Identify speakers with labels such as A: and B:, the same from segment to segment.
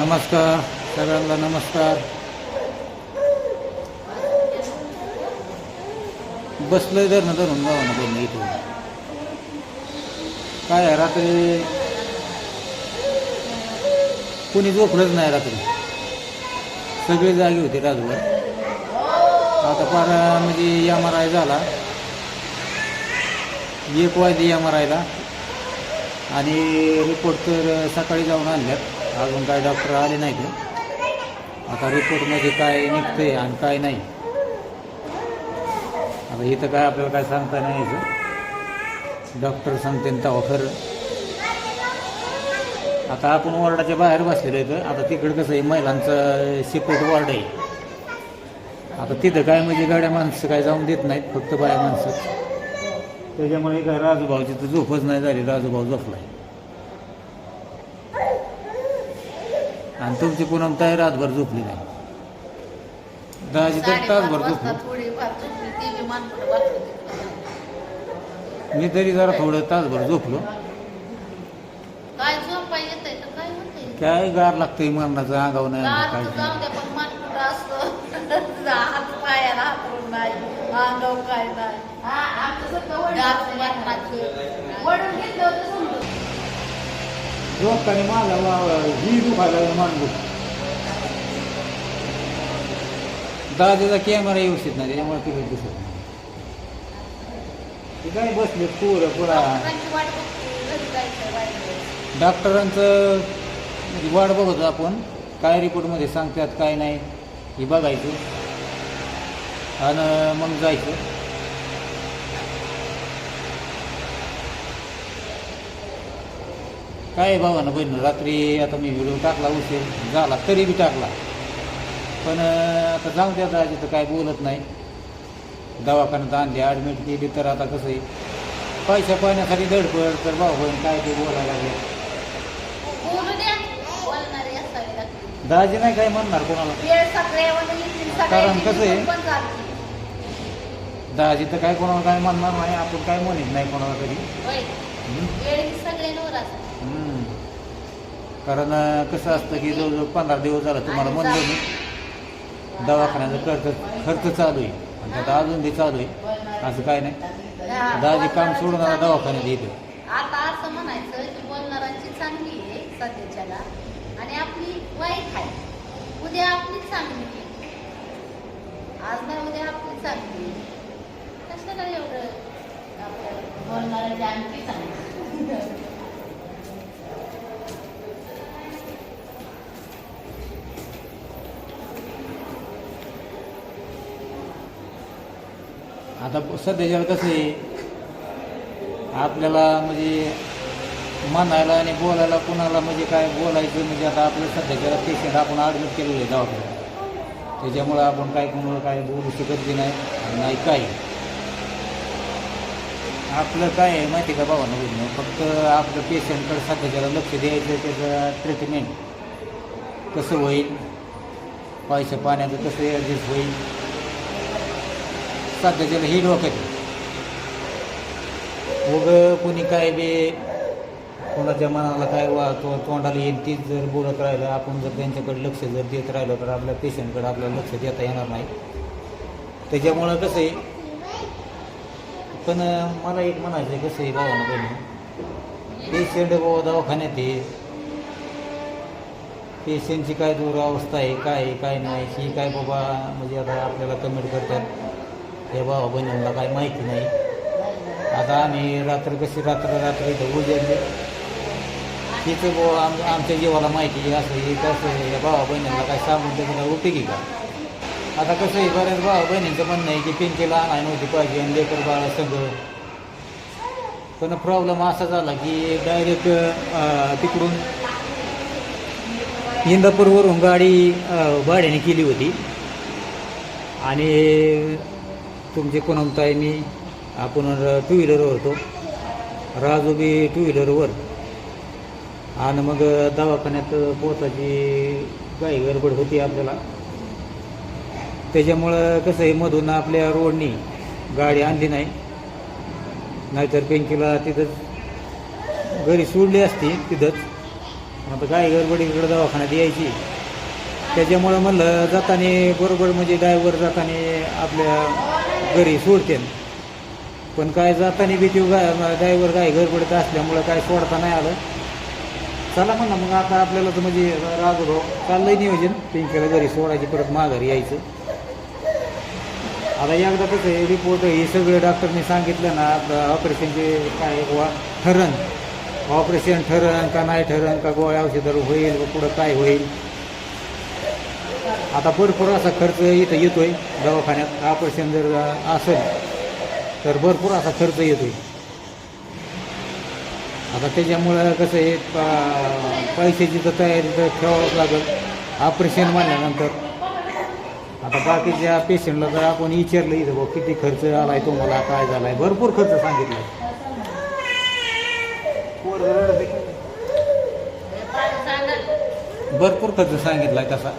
A: नमस्कार सगळ्यांना नमस्कार. बसलोय धरणं धरून गावानं बोलणं इथून. काय आहे, रात्री कोणी झोपलंच नाही रात्री. सगळे जागे होते राजभर आता फार म्हणजे एम आर आय झाला. एक वाजले एम आर आयला आणि रिपोर्ट तर सकाळी जाऊन आणल्यात. अजून काय डॉक्टर आले नाही ते आता रिपोर्टमध्ये काय निघतंय आणि काय नाही. आता इथं काय आपल्याला काय सांगता नाही यायचं. डॉक्टर सांगते ना तेव्हा खरं. आता आपण वॉर्डाच्या बाहेर बसलेलो आहे आता तिकडं कसं आहे महिलांचं सेपरेट वॉर्ड आहे. आता तिथं काय म्हणजे गाड्या माणसं काय जाऊन देत नाहीत फक्त बाया माणसं. त्याच्यामुळे काय राजूभाऊची तर झोपच नाही झाली राजूभाऊ झोपलाय. आणि तुमची पूनम ताई रातभर झोपली नाही. दाजी तर तासभर झोपली. मी तरी जरा थोडं तासभर झोपलो.
B: काय
A: गार लागतंय मरणाचं अंगावर नाही काय
B: नाही गारचं मरणाचं.
A: माझा वा- ही दुखायला मानगो दादाचा कॅमेरा व्यवस्थित नाही त्याच्यामुळे तिकडे दिसत नाही ते काय बसले पूर पुरा
B: डॉक्टरांचं वाट बघतो
A: आपण काय रिपोर्टमध्ये सांगतात काय नाही हे बघायचं आणि मग जायचं काय बाबा ना बहिण रात्री आता मी व्हिडिओ टाकला उशीर झाला तरी बी टाकला. पण आता जाऊ द्या दाजी तर काय बोलत नाही. दवाखान्यात आणली ॲडमिट केली तर आता कसं आहे? पैसा पाण्यासाठी धडपड तर भाऊ बहीण काय ते बोलायला लागले. दाजी नाही काय म्हणणार कोणाला? कारण कसं आहे? दाजी तर काय कोणाला काय म्हणणार नाही आपण काय म्हणत नाही कोणाला कधी कारण कसं असतं की जवळजवळ पंधरा दिवस झाला तुम्हाला म्हणलं मी. दवाखान्याचा खर्च खर्च चालू आहे. आणि त्यात अजून ते चालू आहे. असं काय नाही. दाजी काम सोडून आता दवाखान्यात येतो.
B: आता असं म्हणायचं की बोलणारांची चांगली आहे सध्याच्याला. आणि आपली वाईट आहे. उद्या आपली चांगली आहे. आज नाही उद्या आपली चांगली आहे. काय एवढं आपलं आणखी चांगली
A: आता सध्याच्याला कसं आहे आपल्याला म्हणजे म्हणायला आणि बोलायला कुणाला म्हणजे काय बोलायचं म्हणजे आता आपलं सध्याच्याला पेशंट आपण ॲडमिट केलेलं आहे दवाखान्यात. त्याच्यामुळं आपण काय कोणाला काय बोलू शकत बी नाही आणि नाही काय आपलं काय आहे माहिती का बाबा बोलणं फक्त आपलं पेशंटकडे सध्याच्याला लक्ष द्यायचं त्याचं ट्रीटमेंट कसं होईल? पैसे पाण्याचं कसं ॲडजस्ट होईल? सध्याच्याला ही डोक्यात मग कोणी कुणी काय बे कोणाच्या मनाला काय वा तो तोंडाला येईल तीच जर बोलत राहिलं आपण जर त्यांच्याकडे लक्ष जर देत राहिलं तर आपल्या पेशंटकडे आपल्याला लक्ष देता येणार नाही. त्याच्यामुळं कसं आहे पण मला एक म्हणायचं आहे कसं आहे भावानं बहिणी पेशंट बाबा दवाखान्यात आहे. पेशंटची काय दूर अवस्था आहे काय आहे काय नाही ही काय बाबा म्हणजे आता आपल्याला कमेंट करतात. हे भावा बहिणींना काय माहिती नाही. आता आम्ही रात्र कशी रात्र रात्र इथं उजेडले तिचं बुवा आम आमच्या जीवाला माहिती असं हे कसं या भावा बहिणींना काय सांगून त्याचं काय उपयोगी का? आता कसं आहे बऱ्याच भावा बहिणींचं म्हणणं आहे की पिंकीला आणाय नव्हती पाहिजे आणि लेकर बाळा सगळं. पण प्रॉब्लेम असा झाला की डायरेक्ट तिकडून इंदापूरवरून गाडी भाड्याने केली होती. आणि तुमचे कोणताही मी आपण टू व्हीलरवर होतो. राजू बी टू व्हीलरवर आणि मग दवाखान्यात पोचायची काही गडबड होती आपल्याला. त्याच्यामुळं कसं आहे मधून आपल्या रोडनी गाडी आणली नाही. नाहीतर पेंकीला तिथंच घरी सोडली असती तिथंच. आता काय इकडं दवाखान्यात यायची. त्याच्यामुळं म्हणलं जाताना बरोबर म्हणजे ड्रायव्हर जाताना आपल्या घरी सोडते पण काय जाताना भीती ड्रायव्हर काय गडबडीत असल्यामुळं काय सोडता नाही आलं. चला म्हणा मग आता आपल्याला तर म्हणजे राग भाऊ चाललंय नियोजन. पिंकीला घरी सोडायची परत माघारी यायचं. आता एकदा कसं आहे रिपोर्ट हे सगळे डॉक्टरने सांगितलं ना ऑपरेशनचे काय वा ठरण ऑपरेशन ठरण का नाही ठरण का गोळ्या औषधावर होईल व पुढं काय होईल? आता भरपूर असा खर्च इथं येतो आहे दवाखान्यात ऑपरेशन जर असेल तर भरपूर असा खर्च येतो आहे आता त्याच्यामुळं कसं आहे पैशाची तर तयारी तर ठेवावंच लागेल. ऑपरेशन म्हणल्यानंतर आता बाकीच्या पेशंटला जर आपण विचारलं इथं बघ किती खर्च आलाय तुम्हाला काय झालाय. भरपूर खर्च सांगितला. भरपूर खर्च सांगितलाय तसा.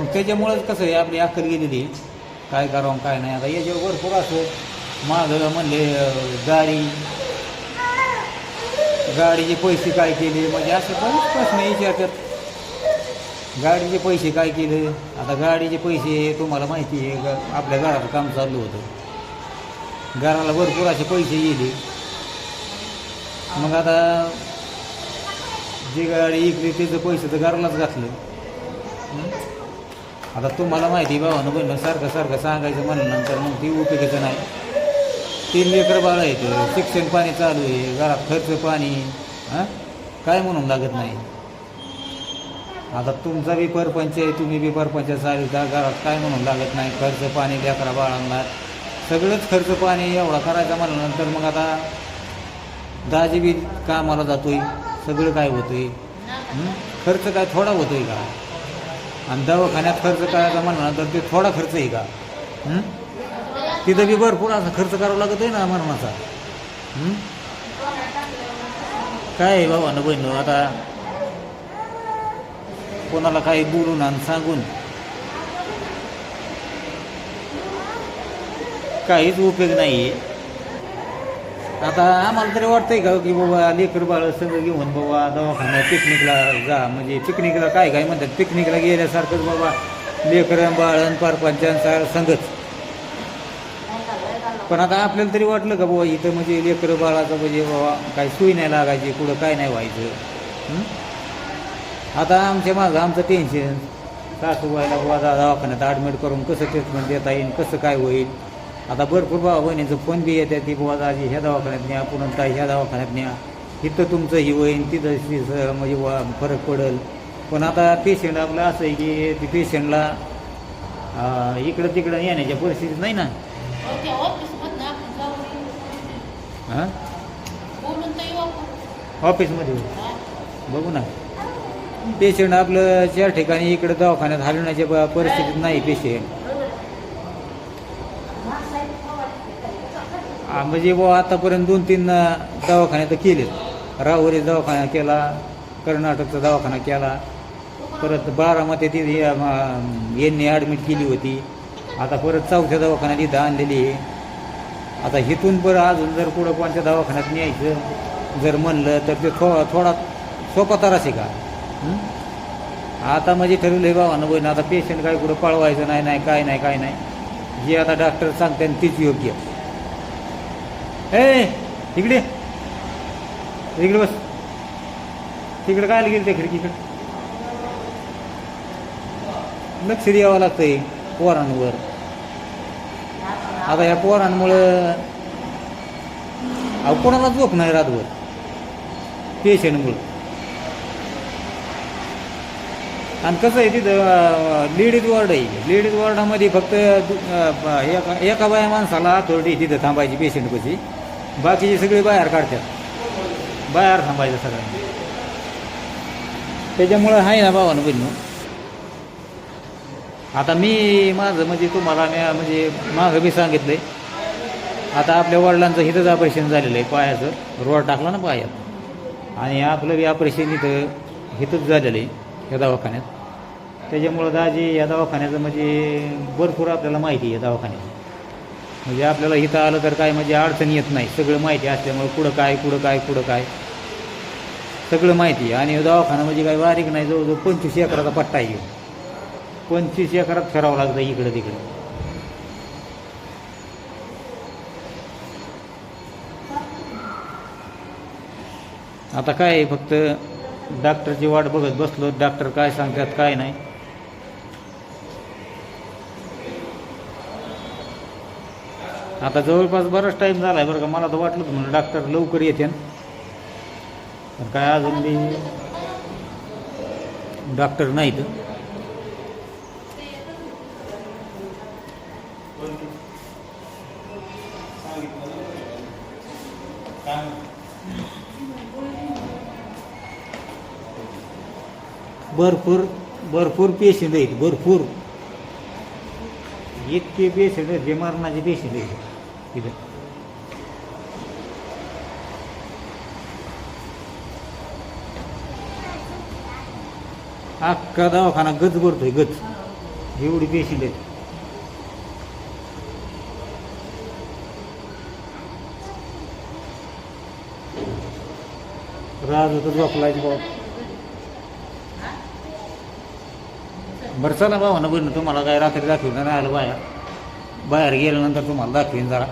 A: मग त्याच्यामुळंच कसं आहे आपली अक्कल गेलेली काय करावं काय नाही. आता याच्यावर भरपूर असं माझं म्हणले गाडी. गाडीचे पैसे काय केले? म्हणजे असं बरेच प्रश्न विचारतात. गाडीचे पैसे काय केले? आता गाडीचे पैसे तुम्हाला माहिती आहे आपल्या घराचं काम चालू होतं. घराला भरपूर असे पैसे गेले. मग आता जी गाडी इकली त्याचं पैसे तर घरालाच घातलं. आता तुम्हाला माहिती आहे अनुभव बनलं सारखं सारखं सांगायचं म्हणल्यानंतर मग ती उपयोगाचं नाही. तीन लेकर बाळ आहेत शिक्षण पाणी चालू आहे घरात खर्च पाणी हां? काय म्हणून लागत नाही? आता तुमचा बी परपंच आहे तुम्ही बी परपंच चालवता घरात काय म्हणून लागत नाही? खर्च पाणी लेकरा बाळांना. सगळंच खर्च पाणी एवढा करायचा म्हणल्यानंतर मग आता दाजी बी कामाला जातोय सगळं काय होतोय? खर्च काय थोडा होतोय का? आणि दवाखान्यात खर्च करायचा म्हणल्यानंतर ते थोडा खर्च आहे का? तिथं बी भरपूर असा खर्च करावा लागत आहे ना मरणाचा. काय आहे बाबा बहिण? आता कोणाला काही बोलून आणि सांगून? काहीच उपयोग नाही आहे आता आम्हाला तरी वाटतंय का की बाबा लेकर बाळ सगळं घेऊन बाबा दवाखान्यात पिकनिकला जा. म्हणजे पिकनिकला काय काय म्हणतात? पिकनिकला गेल्यासारखंच बाबा लेकर बाळण परपंचान सार संगच पण आता आपल्याला तरी वाटलं का बाबा इथं म्हणजे लेकर बाळाचं म्हणजे बाबा काही सुई नाही लागायची कुठं काय नाही व्हायचं. आता आमच्या मागं आमचं टेन्शन सासूबाईला बाबा दवाखान्यात ॲडमिट करून कसं ट्रीटमेंट देता येईल कसं काय होईल? आता भरपूर बाबा बहिणीचं फोन बी येतात की बाबा दाजी ह्या दवाखान्यात न्या पुन्हा ताई ह्या दवाखान्यात न्या. इथं तुमचं ही होईल तिथं म्हणजे फरक पडेल. पण आता पेशंट आपलं असं आहे की ती पेशंटला इकडं तिकडं येण्याच्या परिस्थितीत नाही ना? हां. ऑफिसमध्ये
B: हा.
A: बघू ना. पेशंट आपलं चार ठिकाणी इकडे दवाखान्यात हलवण्याच्या परिस्थितीत नाही पेशंट आ, म्हणजे बुवा आतापर्यंत दोन तीन दवाखान्यात दवाखाने तर केलेत. राहुरी दवाखाना केला कर्नाटकचा दवाखाना केला परत बारामती तिथे यांनी ॲडमिट केली होती. आता परत चौथ्या दवाखान्यात इथं आणलेली आहे. आता इथून परत अजून जर पुढं कोणत्या दवाखान्यात न्यायचं जर म्हणलं तर ते थो थोडा सोपा त्रास आहे का? आता म्हणजे ठरवलं आहे बाबांना बहिण आता पेशंट काय कुठं पळवायचं नाही नाही काय नाही काय नाही. जे आता डॉक्टर सांगते तीच योग्य. ए इकडे. इकडे बस. तिकडे काय गेली त्या खिडकीकडे? लक्ष द्यावं लागतंय पोरांवर. आता या पोरांमुळं अहो कोणाला झोप नाही रातभर? पेशंटमुळं आणि कसं आहे तिथं लेडीज वॉर्ड आहे. लेडीज वॉर्डामध्ये फक्त एका एका बाया माणसाला थोडी तिथं थांबायची पेशंट कशी बाकीचे सगळे बाहेर काढतात. बाहेर थांबायचं सगळ्यांनी. त्याच्यामुळं आहे ना भावानं बहिण. आता मी माझं म्हणजे तुम्हाला मी म्हणजे मागं मी सांगितलं आहे आता आपल्या वडिलांचं इथंच ऑपरेशन झालेलं आहे पायाचं. रोड टाकला ना पायात. आणि आपलं बी ऑपरेशन इथं इथंच झालेलं आहे या दवाखान्यात. त्याच्यामुळं दाजी या दवाखान्याचं म्हणजे भरपूर आपल्याला माहिती आहे या दवाखान्यात म्हणजे आपल्याला इथं आलं तर काय म्हणजे अडचण येत नाही. सगळं माहिती असल्यामुळं पुढं काय पुढं काय कुठं काय? सगळं माहिती. आहे आणि दवाखाना म्हणजे काय बारीक नाही जवळजवळ पंचवीस एकराचा पट्टा आहे. पंचवीस एकरात फिरावं लागतं इकडं तिकडं. आता काय आहे, फक्त डॉक्टरची वाट बघत बसलो. डॉक्टर काय सांगतात काय नाही. आता जवळपास बराच टाईम झाला आहे बरं का. मला तर वाटलं होतं म्हणून डॉक्टर लवकर येते. पण काय अजून बी डॉक्टर नाहीत. भरपूर भरपूर पेशंट आहेत भरपूर. इतके पेशंट आहेत जे मरणाचे पेशंट आहेत. इथं अख्खा दवाखाना गच भरतोय गच एवढी पेशंट आहेत राज होतं झोपलायचं बाबा बरं चला बाबा ना बरं तुम्हाला काय रात्री दाखवून नाही आलं बाहेर बाहेर गेल्यानंतर तुम्हाला दाखवीन जरा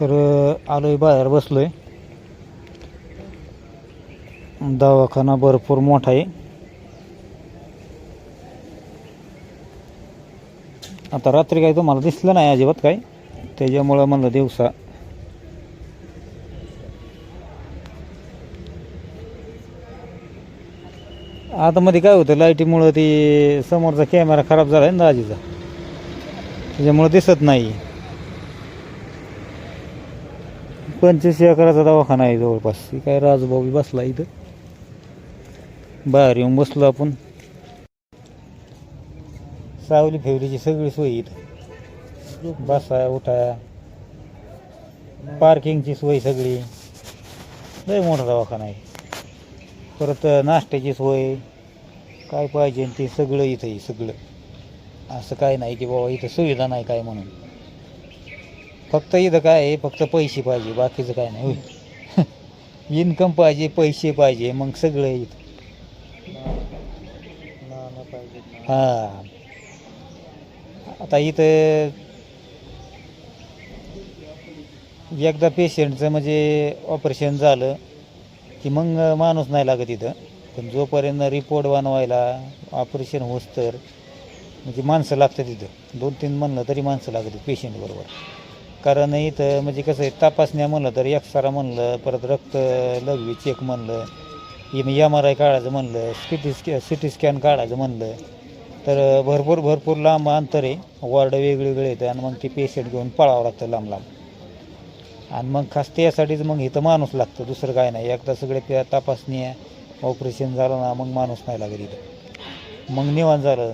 A: तर आलोय बाहेर बसलोय. दवाखाना भरपूर मोठा आहे. आता रात्री काही तुम्हाला दिसलं नाही अजिबात काय? त्याच्यामुळं म्हणलं दिवसा. आता मध्ये काय होतं लाईटीमुळं ती समोरचा कॅमेरा खराब झाला आहे ना दाजीचा त्याच्यामुळं दिसत नाही. पंचवीस एकराचा दवाखाना आहे जवळपास. ही काय राजूभाऊ बसला इथं. बाहेर येऊन बसलो आपण. सावली फेवलीची सगळी सोय इथं. बसाया उठाया पार्किंगची सोय सगळी. लय मोठा दवाखाना आहे. परत नाश्त्याची सोय. काय पाहिजे ते सगळं इथं आहे सगळं. असं काय नाही की बाबा इथं सुविधा नाही काय म्हणून. फक्त इथं काय आहे फक्त पैसे पाहिजे बाकीचं काय नाही होय. इन्कम पाहिजे पैसे पाहिजे मग सगळं इथं. हां. आता इथं एकदा पेशंटचं म्हणजे ऑपरेशन झालं की मग माणूस नाही लागत इथं. पण जोपर्यंत रिपोर्ट बनवायला ऑपरेशन होस तर म्हणजे माणसं लागतात इथं. दोन तीन म्हणलं तरी माणसं लागतात पेशंट बरोबर. कारण इथं म्हणजे कसं आहे तपासण्या म्हणलं तर एक्सरा म्हणलं परत रक्त लघवी चेक म्हणलं एम आर आय काढायचं म्हणलं सिटी स्कॅ सिटी स्कॅन काढायचं म्हणलं. तर भरपूर भरपूर लांब अंतर आहे. वॉर्ड वेगवेगळे येतं आणि मग ते पेशंट घेऊन पळावं लागतं लांब लांब. आणि मग खास त्यासाठीच मग इथं माणूस लागतं दुसरं काय नाही. एकदा सगळे त्या तपासणी ऑपरेशन झालं ना मग माणूस नाही लागेल इथं. मग निवांत झालं.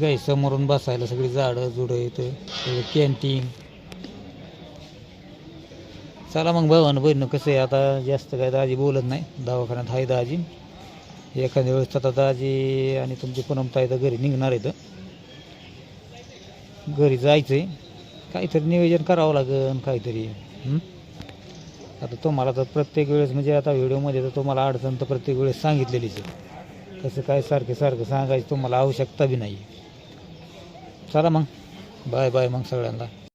A: गाई समोरून बसायला सगळी झाडं जुडं येतं सगळं कॅन्टीन चला मग भावानं बहिणं कसं आहे आता? जास्त काय दाजी बोलत नाही. दवाखान्यात आहे दाजी एखाद्या वेळेस आता दाजी आणि तुमची पुनमताई तर घरी निघणार आहेत. घरी जायचं आहे काहीतरी नियोजन करावं लागेल काहीतरी. आता तुम्हाला तर प्रत्येक वेळेस म्हणजे आता व्हिडिओमध्ये तर तुम्हाला अडचण तर प्रत्येक वेळेस सांगितलेलीच आहे. तसं काय सारखं सारखं सांगायचं तुम्हाला आवश्यकता बी नाही. चला मग. बाय बाय मग सगळ्यांना.